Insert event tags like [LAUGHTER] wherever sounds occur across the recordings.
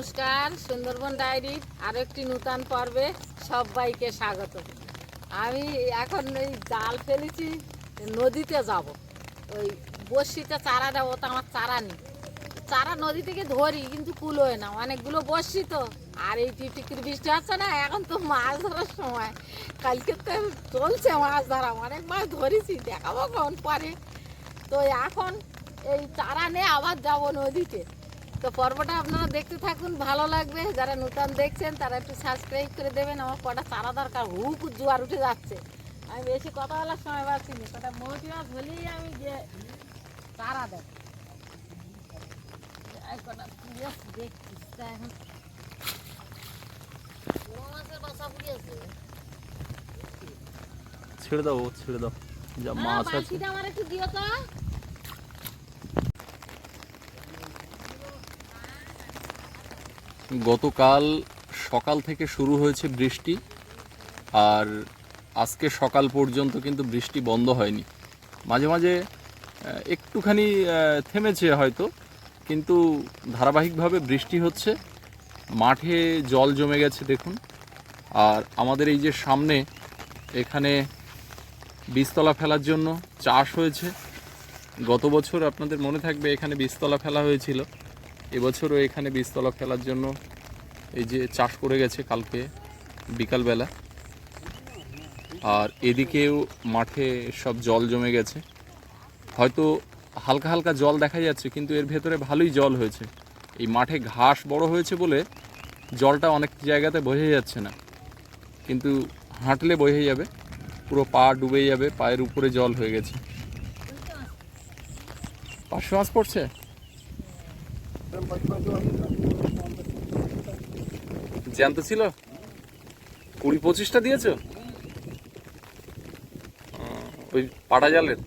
নমস্কার, সুন্দরবন ডায়েরির আরও একটি নূতন পর্বে সবাইকে স্বাগত। আমি এখন এই জাল ফেলেছি, নদীতে যাব। ওই বড়শিতে চারা দেবো তো আমার চারা নেই। চারা নদী থেকে ধরি, কিন্তু কুলোয় না। অনেকগুলো বসছি তো। আর এই টিপিকির বৃষ্টি হচ্ছে না, এখন তো মাছ ধরার সময়। কালকে তো চলছে মাছ ধরা, অনেক মাছ ধরেছি, দেখাবো কখন পরে। তো এখন এই চারা নিয়ে আবার যাব নদীতে। তো পর্বটা আপনারা দেখতে থাকুন ভালো লাগবে। যারা নতুন দেখছেন তারা একটু সাবস্ক্রাইব করে দেবেন। আমার কটা চারা দরকার হুক জোয়ার উঠে যাচ্ছে। আমি বেশি কথা বলার সময় পাচ্ছি না। কটা মৌটি মাছ হলেই আমি গিয়ে চারা দেব। এখন ছেড়ে দাও ছেড়ে দাও। যা হ্যাঁ, মাছ আছে। আমার একটু দিও তো। গতকাল সকাল থেকে শুরু হয়েছে বৃষ্টি আর আজকে সকাল পর্যন্ত কিন্তু বৃষ্টি বন্ধ হয়নি। মাঝে মাঝে একটুখানি থেমেছে হয়তো, কিন্তু ধারাবাহিকভাবে বৃষ্টি হচ্ছে। মাঠে জল জমে গেছে, দেখুন। আর আমাদের এই যে সামনে, এখানে বীজতলা ফেলার জন্য চাষ হয়েছে। গত বছর আপনাদের মনে থাকবে, এখানে বীজতলা ফেলা হয়েছিল। এবছরও এখানে বীজতলা ফেলার জন্য এই যে চাষ করে গেছে কালকে বিকালবেলা। আর এদিকেও মাঠে সব জল জমে গেছে। হয়তো হালকা হালকা জল দেখা যাচ্ছে, কিন্তু এর ভেতরে ভালোই জল হয়েছে। এই মাঠে ঘাস বড় হয়েছে বলে জলটা অনেক জায়গাতে বোঝা যাচ্ছে না। কিন্তু হাঁটলে বোঝা যাবে, পুরো পা ডুবে যাবে, পায়ের উপরে জল হয়ে গেছে। মাছ পড়ছে? জ্যান্ত ছিল? কুড়ি পঁচিশটা দিয়েছ? ওই পাটা জালের।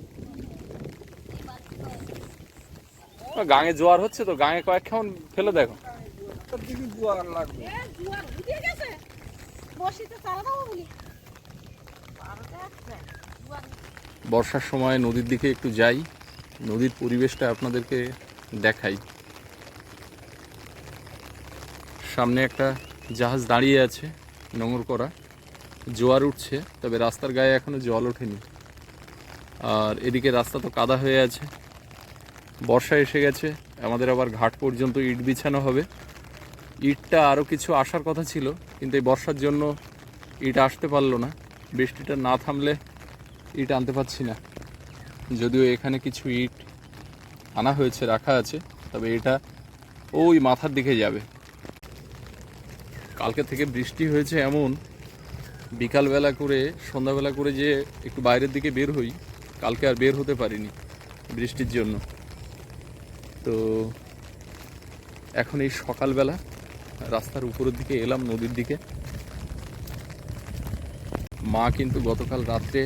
গাঙে জোয়ার হচ্ছে তো গাঙে কয়েক কেমন ফেলে দেখো। বর্ষার সময় নদীর দিকে একটু যাই নদীর পরিবেশটা আপনাদেরকে দেখাই। সামনে একটা জাহাজ দাঁড়িয়ে আছে নোঙর করা। জোয়ার উঠছে, তবে রাস্তার গায়ে এখনও জল ওঠেনি। আর এদিকে রাস্তা তো কাদা হয়ে আছে। বর্ষা এসে গেছে, আমাদের আবার ঘাট পর্যন্ত ইট বিছানো হবে। ইটটা আরও কিছু আসার কথা ছিল, কিন্তু এই বর্ষার জন্য ইট আসতে পারল না। বৃষ্টিটা না থামলে ইট আনতে পারছি না। যদিও এখানে কিছু ইট আনা হয়েছে, রাখা আছে, তবে এটা ওই মাথার দিকে যাবে। কালকে থেকে বৃষ্টি হয়েছে এমন। বিকালবেলা করে, সন্ধ্যাবেলা করে যে একটু বাইরের দিকে বের হই, কালকে আর বের হতে পারিনি বৃষ্টির জন্য। তো এখন এই সকালবেলা রাস্তার উপরের দিকে এলাম নদীর দিকে। মা কিন্তু গতকাল রাত্রে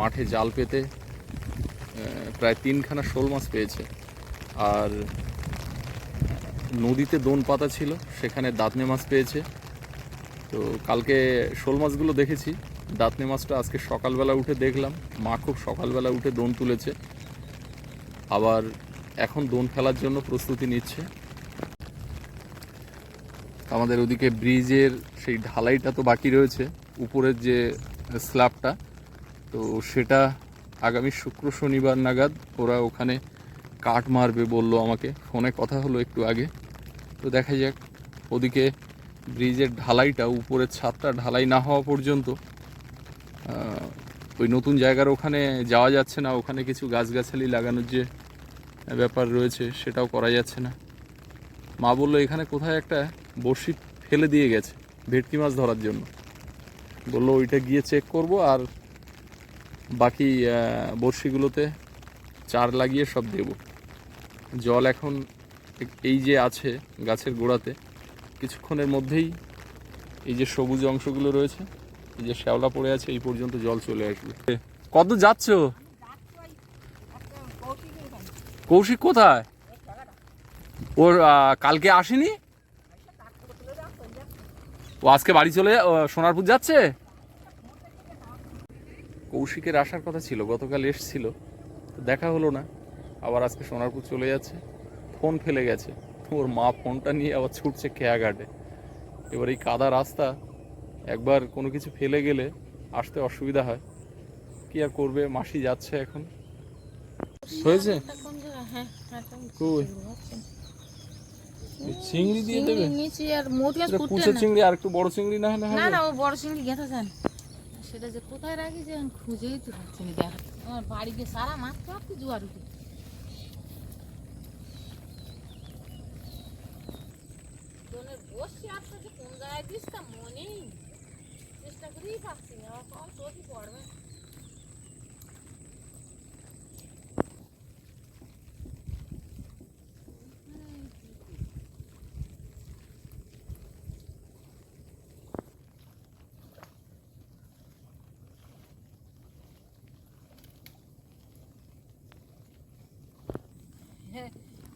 মাঠে জাল পেতে প্রায় তিনখানা শোল মাছ পেয়েছে। আর নদীতে দোন পাতা ছিল, সেখানে দাঁতনে মাছ পেয়েছে। তো কালকে শোল মাছগুলো দেখেছি। দাঁতনে মাছটা আজকে সকালবেলা উঠে দেখলাম। মা খুব সকালবেলা উঠে দোন তুলেছে। আবার এখন দোন ফেলার জন্য প্রস্তুতি নিচ্ছে। আমাদের ওদিকে ব্রিজের সেই ঢালাইটা তো বাকি রয়েছে, উপরের যে স্ল্যাবটা। তো সেটা আগামী শুক্র শনিবার নাগাদ ওরা ওখানে কাঠ মারবে বলল আমাকে। ফোনে কথা হলো একটু আগে। তো দেখা যাক, ওদিকে ব্রিজের ঢালাইটা, উপরের ছাদটা ঢালাই না হওয়া পর্যন্ত ওই নতুন জায়গার ওখানে যাওয়া যাচ্ছে না, ওখানে কিছু গাছগাছালি লাগানোর যে ব্যাপার রয়েছে সেটাও করা যাচ্ছে না। মা বলল, এখানে কোথায় একটা বড়শি ফেলে দিয়ে গেছে, ভেটকি মাছ ধরার জন্য। বলল, ওইটা গিয়ে চেক করব আর বাকি বড়শিগুলোতে চার লাগিয়ে সব দেব। জল এখন এই যে আছে গাছের গোড়াতে, কিছুক্ষণের মধ্যেই এই যে সবুজ অংশগুলো রয়েছে, এই যে শ্যাওলা পড়ে আছে, এই পর্যন্ত জল চলে আসবে। কত যাচ্ছ? কৌশিক কোথায়? ওর কালকে আসেনি? ও আজকে বাড়ি চলে সোনারপুর যাচ্ছে? কৌশিকের আসার কথা ছিল, গতকাল এসছিল দেখা হলো না। আবার আজকে সোনারপুর চলে যাচ্ছে। ফোন ফেলে গেছে। ওর মা ফোনটা নিয়ে আবার ছুটছে খেয়াঘাটে এবার এই কাদা রাস্তা একবার কোনো কিছু ফেলে গেলে আসতে অসুবিধা হয়। কি আর করবে? মাসি যাচ্ছে এখন। হয়েছে? হ্যাঁ কই? চিংড়ি দিয়ে দেবে? নিচে আর মোটি আজ কুচে চিংড়ি আর একটু বড় চিংড়ি না হলে না না ও বড় চিংড়ি গেঁথা যান সেটা যে কোথায় রাখি যে খুঁজেই তো পাচ্ছি না। দেখা আমার বাড়িতে সারা মাছ তো আপনি জোয়ার উঠে বসছি আপনাকে কোন জায়গায় দিস তা মনেই নেই। চেষ্টা করেই পাচ্ছি না কম চোখই পড়বে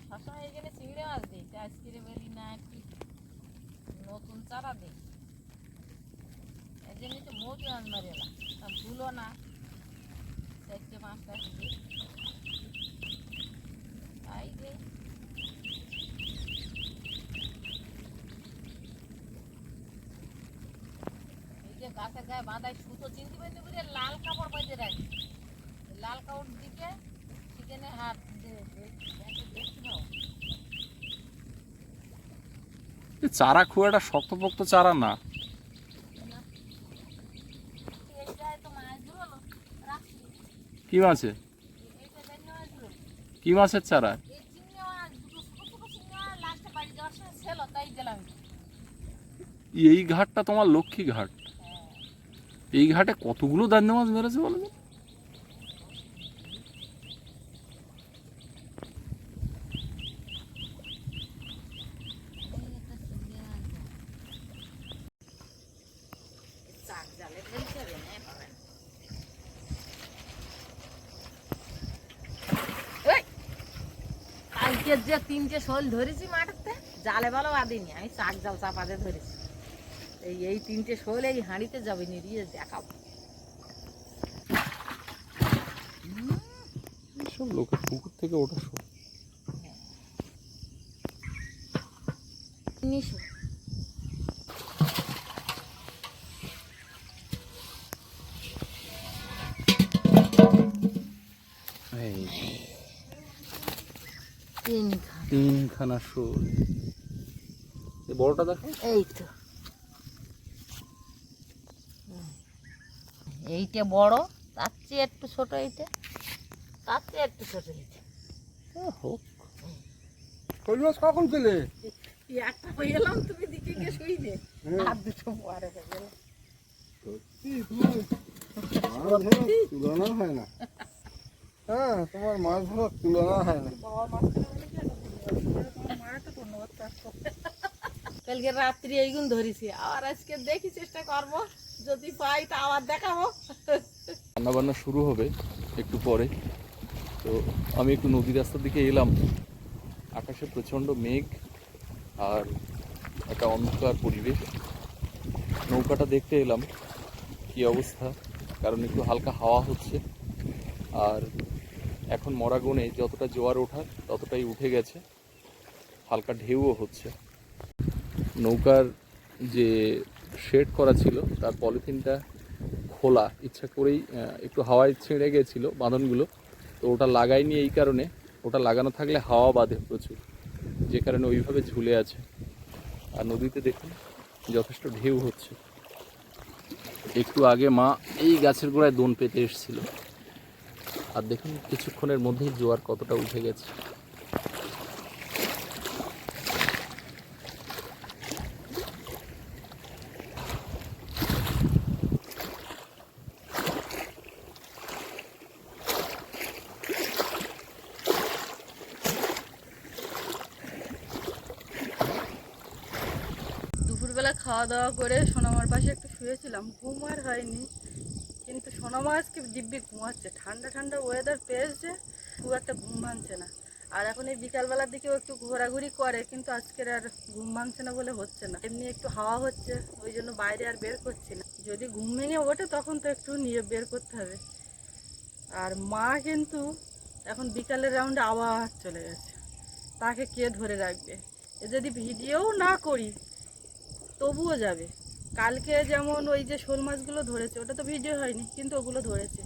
সবসময় এখানে চিংড়ি মাছ দিই তা আজকে বলি না একটু নতুন চারা দিই এই জন্য তো মোটি মাছ মারি এলাম তা ভুলো না চারটে পাঁচটা দিই তাই দিই এই যে গাছের গায়ে বাঁধায় সুতো চিনতে পাইতে বুঝে লাল কাপড় পাইতে রাখি এই লাল কাপড় দিকে সেখানে হাত দিয়ে দেখতে পাও এ চারা খুব একটা শক্তপোক্ত চারা না। কি মাছে কি মাছের চারা? এই ঘাটটা তোমার লক্ষ্মী ঘাট। এই ঘাটে কতগুলো দান্য মাছ মেরেছে বলো তো? চাক জালে ফেলতে হবে না পাবেন তিনটে শোল ধরেছি মাঠেতে জালে বলো বাঁধিনি আমি চাক জাল চাপাতে ধরেছি। এই এই তিনটে শোল এই হাঁড়িতে যাবে নিয়ে দেখাবো। সব লোকের পুকুর থেকে ওটা শোল। নিশো তিনখানা। শোল। এই বড়টা দেখো। এই তো এইটা বড় তার চেয়ে একটু ছোট এইটা। তার চেয়ে একটু ছোট এইটা। হোক। মাছ কখন পেলে একটা হয়ে এলাম তুমি দিকে গিয়ে শুই দে আর দুটো পরে হয়ে মাছ ধরার তুলনা হয় না। হ্যাঁ তোমার মাছ ধরার তুলনা হয় না। কালকে রাত্রি এইগুন ধরেছি। আবার আজকে দেখি চেষ্টা করব। যদি পাই তা আবার দেখাবো। রান্না বান্না শুরু হবে একটু পরে। তো আমি একটু নদী রাস্তার দিকে এলাম। আকাশে প্রচণ্ড মেঘ আর একটা অন্ধকার পরিবেশ। নৌকাটা দেখতে এলাম কি অবস্থা, কারণ একটু হালকা হাওয়া হচ্ছে। আর এখন মরাগনে যতটা জোয়ার ওঠার ততটাই উঠে গেছে। হালকা ঢেউও হচ্ছে। নৌকার যে শেড করা ছিল, তার পলিথিনটা খোলা। ইচ্ছা করেই একটু হাওয়ায় ছিঁড়ে গেছিল বাঁধনগুলো। তো ওটা লাগাইনি এই কারণে। ওটা লাগানো থাকলে হাওয়া বাঁধে প্রচুর। যে কারণে ওইভাবে ঝুলে আছে। আর নদীতে দেখুন, যথেষ্ট ঢেউ হচ্ছে। একটু আগে মা এই গাছের গোড়ায় দোন পেতে এসেছিল। আর দেখুন, কিছুক্ষণের মধ্যেই জোয়ার কতটা উঠে গেছে দুপুরবেলা খাওয়া দাওয়া করে সোনামার পাশে একটু শুয়েছিলাম। ঘুম আর হয়নি। কিন্তু সোনামা আজকে দিব্যি ঘুমাচ্ছে। ঠান্ডা ঠান্ডা ওয়েদার পেয়েছে, খুব একটা ঘুম ভাঙছে না। আর এখন এই বিকালবেলার দিকেও একটু ঘোরাঘুরি করে, কিন্তু আজকের আর ঘুম ভাঙছে না বলে হচ্ছে না। এমনি একটু হাওয়া হচ্ছে, ওই জন্য বাইরে আর বের করছি না। যদি ঘুম ভেঙে ওঠে, তখন তো একটু নিয়ে বের করতে হবে। আর মা কিন্তু এখন বিকালের রাউন্ডে আবার চলে গেছে। তাকে কে ধরে রাখবে? যদি ভিডিও না করি তবুও যাবে। কালকে যেমন ওই যে শোল মাছগুলো ধরেছে, ওটা তো ভিডিও হয়নি, কিন্তু ওগুলো ধরেছে।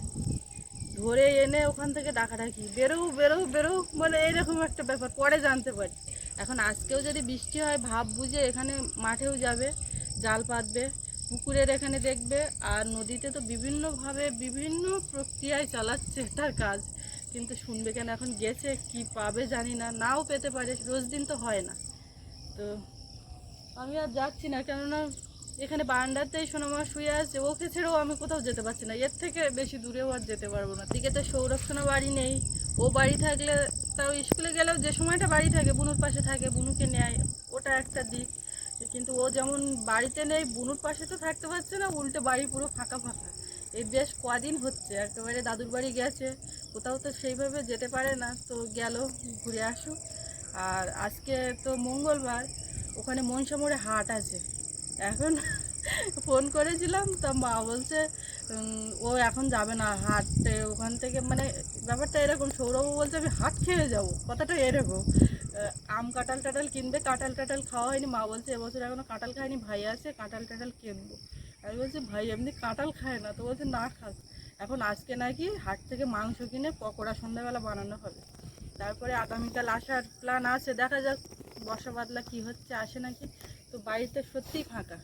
ধরে এনে ওখান থেকে ডাকাডাকি বেরো বেরো বেরো মানে এইরকম একটা ব্যাপার, পরে জানতে পারি। এখন আজকেও যদি বৃষ্টি হয়, ভাব বুঝে এখানে মাঠেও যাবে, জাল পাতবে, পুকুরের এখানে দেখবে, আর নদীতে তো বিভিন্নভাবে বিভিন্ন প্রক্রিয়ায় চালাচ্ছে তার কাজ। কিন্তু শুনবে কেন, এখন গেছে, কি পাবে জানি না, নাও পেতে পারে, রোজ দিন তো হয় না। তো আমি আর যাচ্ছি না, কেননা এখানে বারান্দাতেই সোনামা শুয়ে আছে, ওকে ছেড়েও আমি কোথাও যেতে পারছি না। এর থেকে বেশি দূরেও আর যেতে পারব না। দিকে তো সৌরক্ষণও বাড়ি নেই। ও বাড়ি থাকলে, তাও স্কুলে গেলেও যে সময়টা বাড়ি থাকে, বুনুর পাশে থাকে, বুনুকে নেয়, ওটা একটা দিক। কিন্তু ও যেমন বাড়িতে নেই, বুনুর পাশে তো থাকতে পারছে না, উল্টে বাড়ি পুরো ফাঁকা ফাঁকা। এই বেশ কদিন হচ্ছে, একেবারে দাদুর বাড়ি গেছে, কোথাও তো সেইভাবে যেতে পারে না। তো গেল, ঘুরে আসুক। আর আজকে তো মঙ্গলবার ওখানে মনসা মোড়ে হাট আছে। এখন ফোন করেছিলাম, তা মা বলছে ও এখন যাবে না হাটে। ওখান থেকে মানে ব্যাপারটা এরকম সৌরভ বলছে, আমি হাট খেয়ে যাব। কথাটা এরকম। আম কাঁঠাল টাটাল কিনবে, কাঁঠাল টাটাল খাওয়া হয়নি। মা বলছে, এবছর এখনও কাঁঠাল খায়নি ভাই আছে, কাঁঠাল টাটাল কিনবো। আমি বলছি, ভাই এমনি কাঁঠাল খায় না। তো বলছে, না খাস। এখন আজকে নাকি হাট থেকে মাংস কিনে পকোড়া সন্ধ্যাবেলা বানানো হবে। তারপরে আগামীকাল আসার প্ল্যান আছে, দেখা যাক। বর্ষা বাদলা কি হচ্ছে, আসে নাকি? তো বাড়িতে সত্যিই ফাঁকা।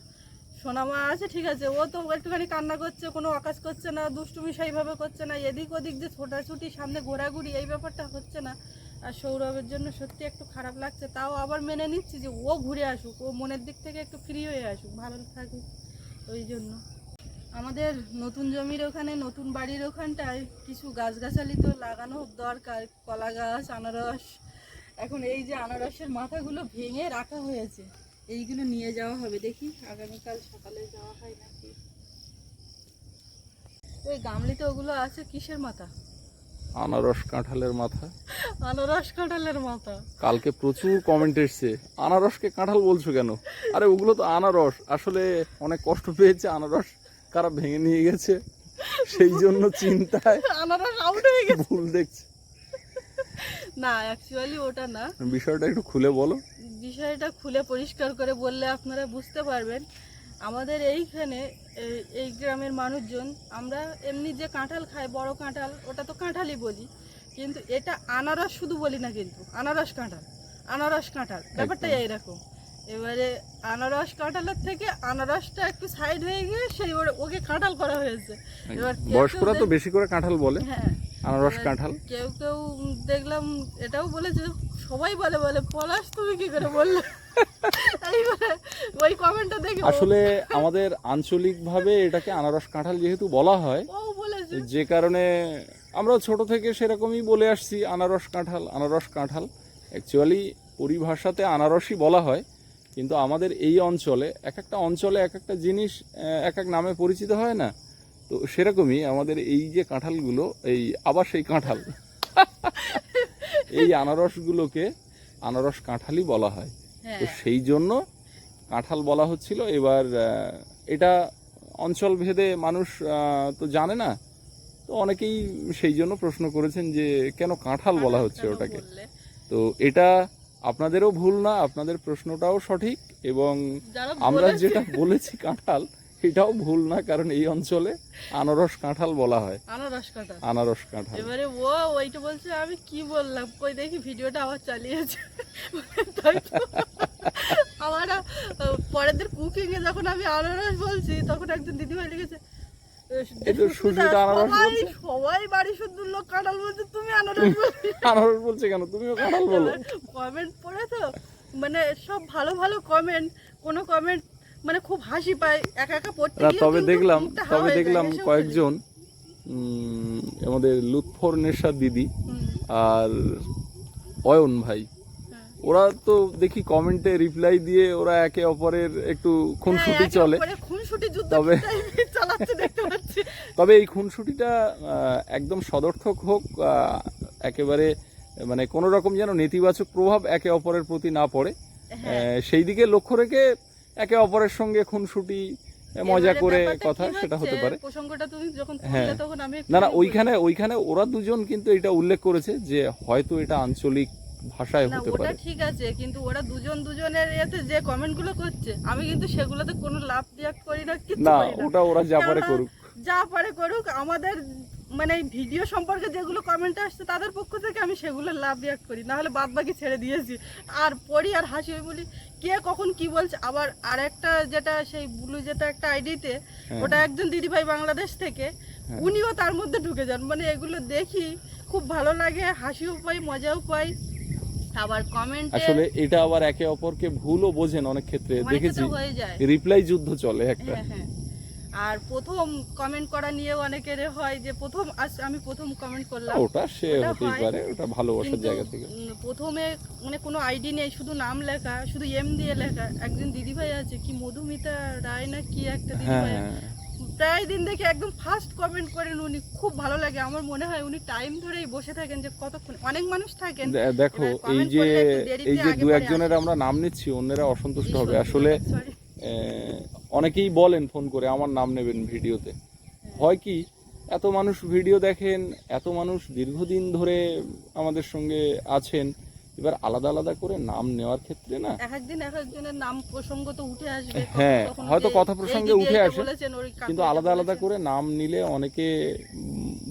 সোনামা আছে, ঠিক আছে, ও তো একটুখানি কান্না করছে, কোনো আকাশ করছে না, দুষ্টুমি সেইভাবে করছে না, এদিক ওদিক যে ছোটাছুটি, সামনে ঘোরাঘুরি, এই ব্যাপারটা হচ্ছে না। আর সৌরভের জন্য সত্যি একটু খারাপ লাগছে, তাও আবার মেনে নিচ্ছি যে ও ঘুরে আসুক, ও মনের দিক থেকে একটু ফ্রি হয়ে আসুক, ভালো থাকুক, ওই জন্য। আমাদের নতুন জমির ওখানে, নতুন বাড়ির ওখানটায় কিছু গাছগাছালি তো লাগানো দরকার, কলা গাছ, আনারস এখন এই যে আনারসের মাথাগুলো ভেঙে রাখা হয়েছে এইগুলো নিয়ে যাওয়া হবে। দেখি আগামীকাল সকালে যাওয়া হয় নাকি? ওই গামলিতে ওগুলো আছে কিসের মাথা? আনারস কাঁঠালের মাথা। আনারস কাঁঠালের মাথা। কালকে প্রচুর কমেন্ট এসছে আনারসকে কাঁঠাল বলছো কেন? আরে ওগুলো তো আনারস। আসলে অনেক কষ্ট পেয়েছে আনারস কারা ভেঙে নিয়ে গেছে সেই জন্য চিন্তায় আনারস আউট হয়ে গেছে। ভুল দেখছে। না অ্যাকচুয়ালি ওটা না। বিষয়টা একটু খুলে বলো। বিষয়টা খুলে পরিষ্কার করে বললে আপনারা বুঝতে পারবেন। আমাদের এইখানে এই- গ্রামের মানুষজন আমরা এমনি যে কাঁঠাল খাই বড় কাঁঠাল ওটা তো কাঁঠালই বলি। কিন্তু এটা আনারস শুধু বলি না কিন্তু আনারস কাঁঠাল আনারস কাঁঠাল ব্যাপারটা এইরকম। এবারে আনারস কাঁঠালের থেকে আনারসটা একটু সাইড হয়ে গিয়ে সেই ওকে কাঁঠাল করা হয়েছে। এবার বয়স্করা তো বেশি করে কাঁঠাল বলে। হ্যাঁ। আনারস কাঁঠাল। কেউ কেউ দেখলাম এটাও বলেছে সবাই বলে বলে পলাশ তুমি কি করে বললে? ওই কমেন্টটা দেখে আসলে আমাদের আঞ্চলিকভাবে এটাকে আনারস কাঁঠাল যেহেতু বলা হয় যে কারণে আমরা ছোট থেকে সেরকমই বলে আসছি আনারস কাঁঠাল আনারস কাঁঠাল। অ্যাকচুয়ালি পরিভাষাতে আনারসই বলা হয় কিন্তু আমাদের এই অঞ্চলে এক একটা অঞ্চলে এক একটা জিনিস এক এক নামে পরিচিত হয় না। তো সেরকমই আমাদের এই যে কাঁঠালগুলো এই আবার সেই কাঁঠাল। এই আনারসগুলোকে আনারস কাঁঠালই বলা হয়। হ্যাঁ। তো সেই জন্য কাঁঠাল বলা হচ্ছিল। এবার এটা অঞ্চল ভেদে মানুষ তো জানে না। তো অনেকেই সেই জন্য প্রশ্ন করেছেন যে কেন কাঁঠাল বলা হচ্ছে ওটাকে? তো এটা আপনাদেরও ভুল না আপনাদের প্রশ্নটাও সঠিক এবং আমরা যেটা বলেছি কাঁঠাল এটাও ভুল না কারণ এই অঞ্চলে আনারস কাঁঠাল বলা হয়। আনারস কাঁঠাল। আনারস কাঁঠাল। এবারে ও ওইটা বলছে আমি কি বললাম? কই দেখি ভিডিওটা আবার চালিয়েছে। আমার পরের দিন কুকিং এ যখন আমি আনারস বলছি তখন একজন দিদিভাই লিখেছে সবাই বাড়ি শুদ্ধ লোক কাঁঠাল বলছে তুমি আনারস আনারস বলছে কেন? তুমিও কাঁঠাল বলো। কমেন্ট পড়ে তো মানে সব ভালো ভালো কমেন্ট কোনো কমেন্ট মানে খুব হাসি পায় একা একা পড়তে তবে দেখলাম তবে দেখলাম কয়েকজন আমাদের লুৎফর নেশা দিদি আর অয়ন ভাই। হ্যাঁ। ওরা তো দেখি কমেন্টে রিপ্লাই দিয়ে ওরা একে অপরের একটু খুনসুটি হ্যাঁ, চলে। তবে- [LAUGHS] তবে এই খুনসুটিটা একদম সদর্থক হোক একেবারে মানে কোনো রকম যেন নেতিবাচক প্রভাব একে অপরের প্রতি না পড়ে। হ্যাঁ। সেই দিকে লক্ষ্য রেখে একে অপরের সঙ্গে খুনসুটি মজা করে কথা সেটা হতে পারে। প্রসঙ্গটা তুমি যখন হ্যাঁ। তখন আমি না না ওইখানে ওইখানে ওরা দুজন কিন্তু এটা উল্লেখ করেছে যে হয়তো এটা আঞ্চলিক ভাষায় হতে ওটা পারে। ঠিক আছে কিন্তু ওরা দুজন দুজনের এতে যে কমেন্টগুলো করছে আমি কিন্তু সেগুলোতে কোনো লাভ রিয়াক্ট করি না কিছু না ওটা ওরা যা পারে করুক। যা পারে করুক আমাদের মানে ভিডিও সম্পর্কে যেগুলো কমেন্ট আসছে তাদের পক্ষ থেকে আমি সেগুলো লাভ রিয়াক্ট করি না হলে বাদ বাকি ছেড়ে দিয়েছি। আর পড়ি আর হাসি বলি কে কখন কি বলছে? আবার আর একটা যেটা সেই ব্লু যেটা একটা আইডিতে হ্যাঁ। ওটা একজন দিদিভাই বাংলাদেশ থেকে উনিও তার মধ্যে ঢুকে যান। মানে এগুলো দেখি খুব ভালো লাগে হাসিও পাই মজাও পাই। আবার কমেন্ট আসলে এটা আবার একে অপরকে ভুলও বোঝেন অনেক ক্ষেত্রে। দেখেছি হয়ে রিপ্লাই যুদ্ধ চলে একটা। হ্যাঁ হ্যাঁ। আর প্রথম কমেন্ট করা নিয়েও অনেকের হয় যে প্রথম আমি প্রথম কমেন্ট করলাম। ওটা সে হতেই পারে ওটা ভালোবাসার জায়গা থেকে। প্রথমে মানে কোনো আইডি নেই শুধু নাম লেখা শুধু এম দিয়ে লেখা। একজন দিদিভাই আছে কি মধুমিতা রায় না কি একটা হ্যাঁ দিদিভাই? হ্যাঁ। প্রায় দিন দেখে একদম ফার্স্ট কমেন্ট করেন উনি খুব ভালো লাগে। আমার মনে হয় উনি টাইম ধরেই বসে থাকেন যে কতক্ষণ অনেক মানুষ থাকেন। দেখো এই যে এই যে দু একজনের আমরা নাম নিচ্ছি অন্যরা অসন্তুষ্ট হবে। আসলে অনেকেই বলেন ফোন করে, আমার নাম নেবেন ভিডিওতে। হয় কি, এত মানুষ ভিডিও দেখেন, এত মানুষ দীর্ঘদিন ধরে আমাদের সঙ্গে আছেন এবার আলাদা আলাদা করে নাম নেওয়ার ক্ষেত্রে না এক একদিন এক একজনের নাম প্রসঙ্গ তো উঠে আসবে হ্যাঁ, হয়তো কথা প্রসঙ্গে উঠে আসে, কিন্তু আলাদা আলাদা করে নাম নিলে অনেকে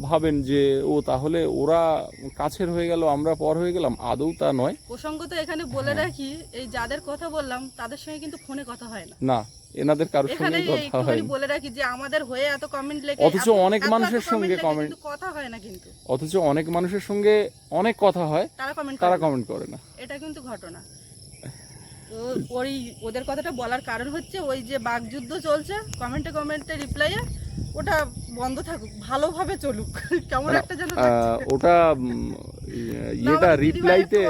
ভাবেন যে ও তাহলে ওরা কাছের হয়ে গেল আমরা পর হয়ে গেলাম আদৌ তা নয়। প্রসঙ্গ তো এখানে বলে রাখি এই যাদের কথা বললাম তাদের সঙ্গে কিন্তু ফোনে কথা হয় না। না। এনাদের কারোর সঙ্গেই কথা হয় বলে রাখি যে আমাদের হয়ে এত কমেন্ট লেখে অথচ অনেক মানুষের সঙ্গে কিন্তু কথা হয় না কিন্তু। অথচ অনেক মানুষের সঙ্গে অনেক কথা হয় তারা কমেন্ট তারা কমেন্ট করে না। এটা কিন্তু ঘটনা। তো ওই ওদের কথাটা বলার কারণ হচ্ছে ওই যে বাগযুদ্ধ চলছে কমেন্টে কমেন্টে রিপ্লাইয়ে ওটা বন্ধ থাকুক ভালোভাবে চলুক। [LAUGHS] কেমন একটা যেন ওটা ইয়েটা একটু রিপ্লাইতে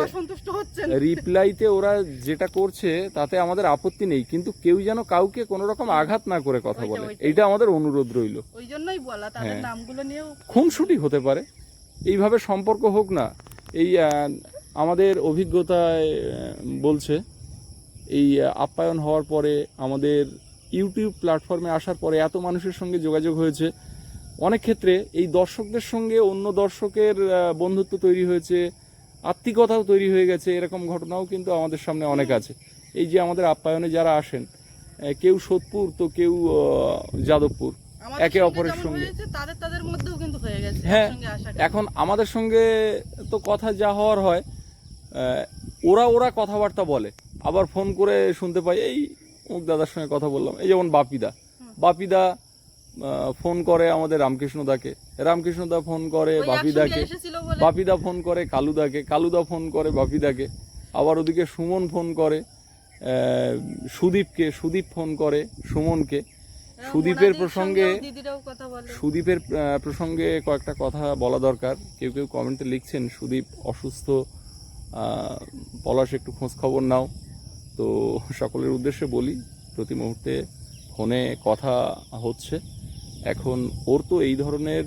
রিপ্লাইতে ওরা যেটা করছে তাতে আমাদের আপত্তি নেই কিন্তু কেউ যেন কাউকে কোনো রকম আঘাত না করে কথা বলে। এইটা আমাদের অনুরোধ রইল। ওই জন্যই বলা তাদের হ্যাঁ। নামগুলো নিয়েও খুনসুটি হতে পারে। এইভাবে সম্পর্ক হোক না এই আমাদের অভিজ্ঞতায় বলছে এই আপ্যায়ন হওয়ার পরে আমাদের ইউটিউব প্ল্যাটফর্মে আসার পরে এত মানুষের সঙ্গে যোগাযোগ হয়েছে অনেক ক্ষেত্রে এই দর্শকদের সঙ্গে অন্য দর্শকের বন্ধুত্ব তৈরি হয়েছে আত্মিকতাও তৈরি হয়ে গেছে এরকম ঘটনাও কিন্তু আমাদের সামনে অনেক আছে। এই যে আমাদের আপ্যায়নে যারা আসেন কেউ সোদপুর তো কেউ যাদবপুর একে অপরের সঙ্গে। তাদের তাদের মধ্যেও কিন্তু হয়ে গেছে হ্যাঁ, এখন আমাদের সঙ্গে তো কথা যা হওয়ার হয় ওরা ওরা কথাবার্তা বলে। আবার ফোন করে শুনতে পাই এই অমুক দাদার সঙ্গে কথা বললাম এই যেমন বাপিদা। বাপিদা ফোন করে আমাদের রামকৃষ্ণদাকে। রামকৃষ্ণদা ফোন করে বাপিদাকে বাপিদা ফোন করে কালুদাকে কালুদা ফোন করে বাপিদাকে। আবার ওদিকে সুমন ফোন করে সুদীপকে সুদীপ ফোন করে সুমনকে। সুদীপের প্রসঙ্গে সুদীপের প্রসঙ্গে কয়েকটা কথা বলা দরকার। কেউ কেউ কমেন্টে লিখছেন সুদীপ অসুস্থ পলাশ একটু খোঁজ খবর নাও। তো সকলের উদ্দেশ্যে বলি প্রতি মুহূর্তে ফোনে কথা হচ্ছে। এখন ওর তো এই ধরনের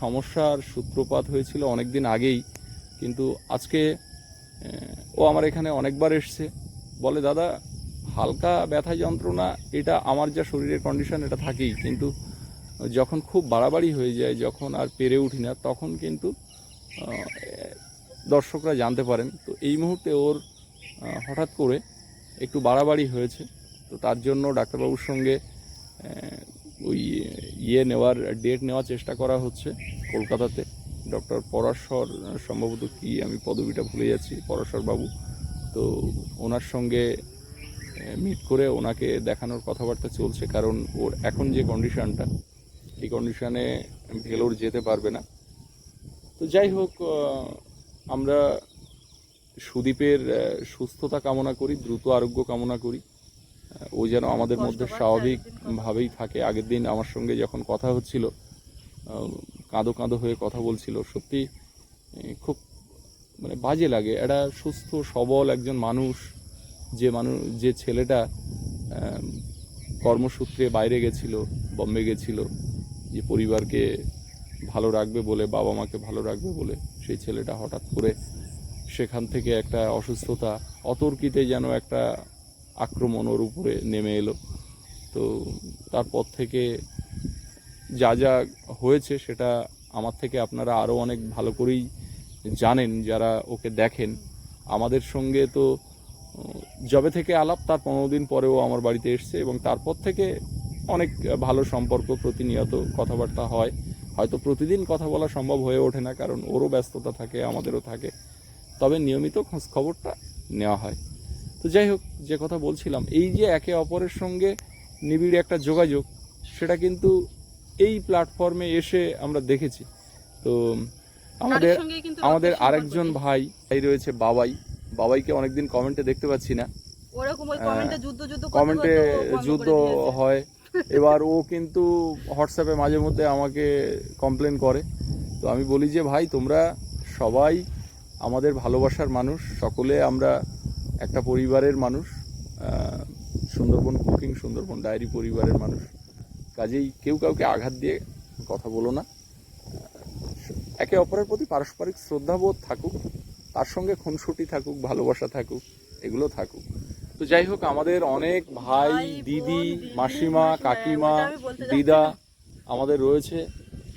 সমস্যার সূত্রপাত হয়েছিল অনেক দিন আগেই, কিন্তু আজকে ও আমার এখানে অনেকবার এসছে। বলে, দাদা, হালকা ব্যথা যন্ত্রণা, এটা আমার যা শরীরের কন্ডিশন এটা থাকেই। কিন্তু যখন খুব বাড়াবাড়ি হয়ে যায়, যখন আর পেরে উঠি না, তখন কিন্তু দর্শকরা জানতে পারেন। তো এই মুহূর্তে ওর হঠাৎ করে একটু বাড়াবাড়ি হয়েছে। তো তার জন্য ডাক্তারবাবুর সঙ্গে ওই ইয়ে নেওয়ার ডেট নেওয়ার চেষ্টা করা হচ্ছে কলকাতাতে। ডক্টর পরাশর সম্ভবত কি, আমি পদবিটা ভুলে যাচ্ছি, পরাশর বাবু। তো ওনার সঙ্গে মিট করে ওনাকে দেখানোর কথাবার্তা চলছে, কারণ ওর এখন যে কন্ডিশনটা এই কন্ডিশনে ভেলোর যেতে পারবে না। তো যাই হোক আমরা সুদীপের সুস্থতা কামনা করি, দ্রুত আরোগ্য কামনা করি। ও যেন আমাদের মধ্যে স্বাভাবিকভাবেই থাকে। আগের দিন আমার সঙ্গে যখন কথা হচ্ছিল কাঁদো কাঁদো হয়ে কথা বলছিল সত্যি খুব মানে বাজে লাগে। একটা সুস্থ সবল একজন মানুষ। যে মানুষ যে ছেলেটা কর্মসূত্রে বাইরে গেছিল বম্বে গেছিল যে পরিবারকে ভালো রাখবে বলে বাবা মাকে ভালো রাখবে বলে সেই ছেলেটা হঠাৎ করে সেখান থেকে একটা অসুস্থতা অতর্কিতে যেন একটা আক্রমণ ওর উপরে নেমে এলো। তো তারপর থেকে যা যা হয়েছে সেটা আমার থেকে আপনারা আরও অনেক ভালো করেই জানেন, যারা ওকে দেখেন। আমাদের সঙ্গে তো যবে থেকে আলাপ, তার পনেরো দিন পরেও আমার বাড়িতে এসছে এবং তারপর থেকে অনেক ভালো সম্পর্ক, প্রতিনিয়ত কথাবার্তা হয়। হয়তো প্রতিদিন কথা বলা সম্ভব হয়ে ওঠে না, কারণ ওরও ব্যস্ততা থাকে, আমাদেরও থাকে। তবে নিয়মিত খোঁজ খবরটা নেওয়া হয়। তো যাই হোক যে কথা বলছিলাম এই যে একে অপরের সঙ্গে নিবিড় একটা যোগাযোগ সেটা কিন্তু এই প্ল্যাটফর্মে এসে আমরা দেখেছি। তো আমাদের আমাদের আরেকজন। ভাই এই রয়েছে বাবাই। বাবাইকে অনেকদিন কমেন্টে দেখতে পাচ্ছি না। কমেন্টে যুদ্ধ। হয়। এবার ও কিন্তু হোয়াটসঅ্যাপে মাঝে মধ্যে আমাকে কমপ্লেন করে। তো আমি বলি যে ভাই তোমরা সবাই আমাদের ভালোবাসার মানুষ। সকলে আমরা একটা পরিবারের মানুষ সুন্দরবন কুকিং সুন্দরবন ডায়েরি পরিবারের মানুষ। কাজেই কেউ কাউকে আঘাত দিয়ে কথা বলো না। একে অপরের প্রতি পারস্পরিক শ্রদ্ধাবোধ থাকুক তার সঙ্গে খুনসুটি থাকুক ভালোবাসা থাকুক এগুলো থাকুক। তো যাই হোক আমাদের অনেক ভাই দিদি মাসিমা মাসিমা, কাকিমা দিদা আমাদের রয়েছে।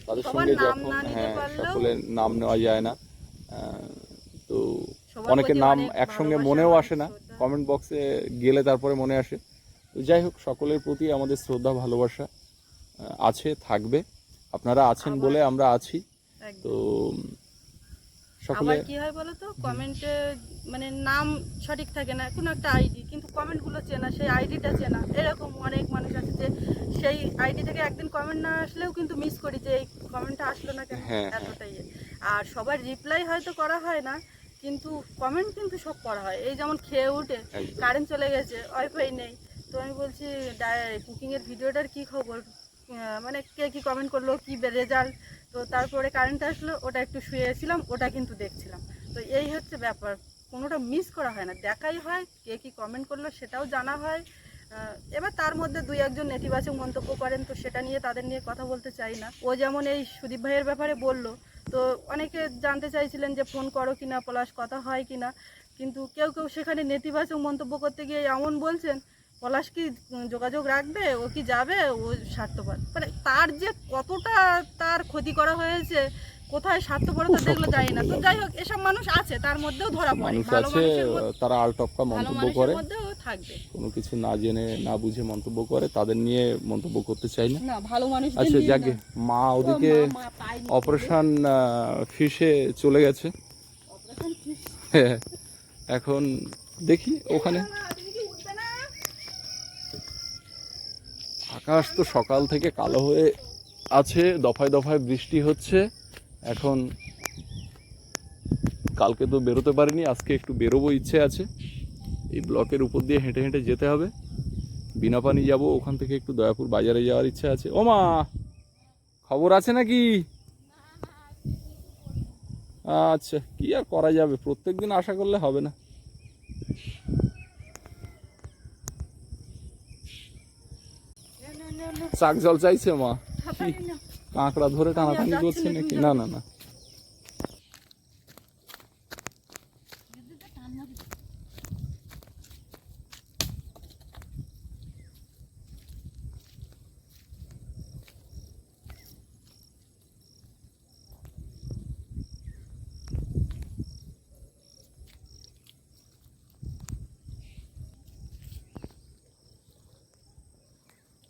তাদের সঙ্গে যখন হ্যাঁ সকলের নাম নেওয়া যায় না। অনেকের নাম একসঙ্গে মনেও আসে না। কমেন্ট বক্সে গেলে তারপরে মনে আসে। তো যাই হোক সকলের প্রতি আমাদের শ্রদ্ধা ভালোবাসা আছে থাকবে। আপনারা আছেন বলে আমরা আছি। তো সকলে কি হয় বলো তো কমেন্টে মানে নাম সঠিক থাকে না কোনো একটা আইডি কিন্তু কমেন্টগুলো চেনা সেই আইডিটা চেনা। এরকম অনেক মানুষ আছে যে সেই আইডি থেকে একদিন কমেন্ট না আসলেও কিন্তু মিস করি যে এই কমেন্টটা আসলো না কেন হ্যাঁ, হ্যাঁ। এতটাই। আর সবার রিপ্লাই হয়তো করা হয় না কিন্তু কমেন্ট কিন্তু সব পড়া হয়। এই যেমন খেয়ে উঠে কারেন্ট চলে গেছে ওয়াইফাই নেই। তো আমি বলছি কুকিংয়ের ভিডিওটার কি খবর? মানে কে কি কমেন্ট করল কি রেজাল্ট তো তারপরে কারেন্ট আসলো ওটা একটু শুয়েছিলাম ওটা কিন্তু দেখছিলাম। তো এই হচ্ছে ব্যাপার। কোনোটা মিস করা হয় না। দেখাই হয় কে কি কমেন্ট করল সেটাও জানা হয়। এবার তার মধ্যে দুই একজন নেতিবাচক মন্তব্য করেন তো সেটা নিয়ে তাদের নিয়ে কথা বলতে চাই না। ও যেমন এই সুদীপ ভাইয়ের ব্যাপারে বলল তো অনেকে জানতে চাইছিলেন যে ফোন করো কিনা পলাশ কথা হয় কিনা কিন্তু কেউ কেউ সেখানে নেতিবাচক মন্তব্য করতে গিয়ে এমন বলছেন পলাশ কি যোগাযোগ রাখবে? ও কি যাবে? ও স্বার্থপর। মানে তার যে কতটা তার ক্ষতি করা হয়েছে কোথায় স্বার্থপরতা দেখল জানি না। তো যাই হোক এসব মানুষ আছে তার মধ্যেও ধরা পড়ে। মানুষ আছে তারা আলটপকা মন্তব্য করে। মধ্যেও থাকবে। কোনো কিছু না জেনে না বুঝে মন্তব্য করে তাদের নিয়ে মন্তব্য করতে চাই না। ভালো মানুষ আচ্ছা যাকে মা ওদিকে অপারেশন ফিসে চলে গেছে। হ্যাঁ, এখন দেখি ওখানে। আকাশ তো সকাল থেকে কালো হয়ে আছে দফায় দফায় বৃষ্টি হচ্ছে। এখন কালকে তো বেরোতে পারিনি আজকে একটু বেরোবো ইচ্ছে আছে। এই ব্লকের উপর দিয়ে হেঁটে হেঁটে যেতে হবে। বিনা পানি যাব ওখান থেকে একটু দয়াপুর বাজারে যাওয়ার ইচ্ছা আছে। ও মা খবর আছে নাকি? আচ্ছা কি আর করা যাবে? প্রত্যেক দিন আশা করলে হবে না। চাক জল চাইছে মা? কাঁকড়া ধরে টানাটানি করছে নাকি? না না না।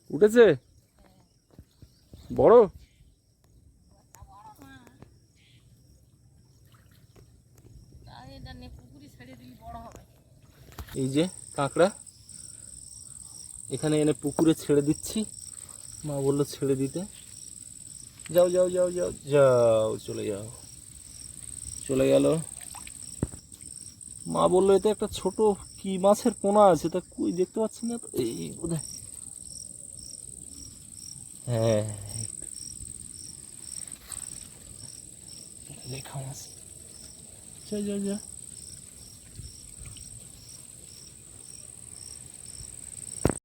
উঠেছে? বড়? এই যে কাঁকড়া। এখানে এনে পুকুরে ছেড়ে দিচ্ছি। মা বলল ছেড়ে দিতে। যাও যাও যাও যাও যাও, চলে যাও। চলে গেল। মা বলল, এতে একটা ছোট কি মাছের পোনা আছে, তা কই দেখতে পাচ্ছি না এই, বোধহয় হ্যাঁ লেখা মাছ যা যা যা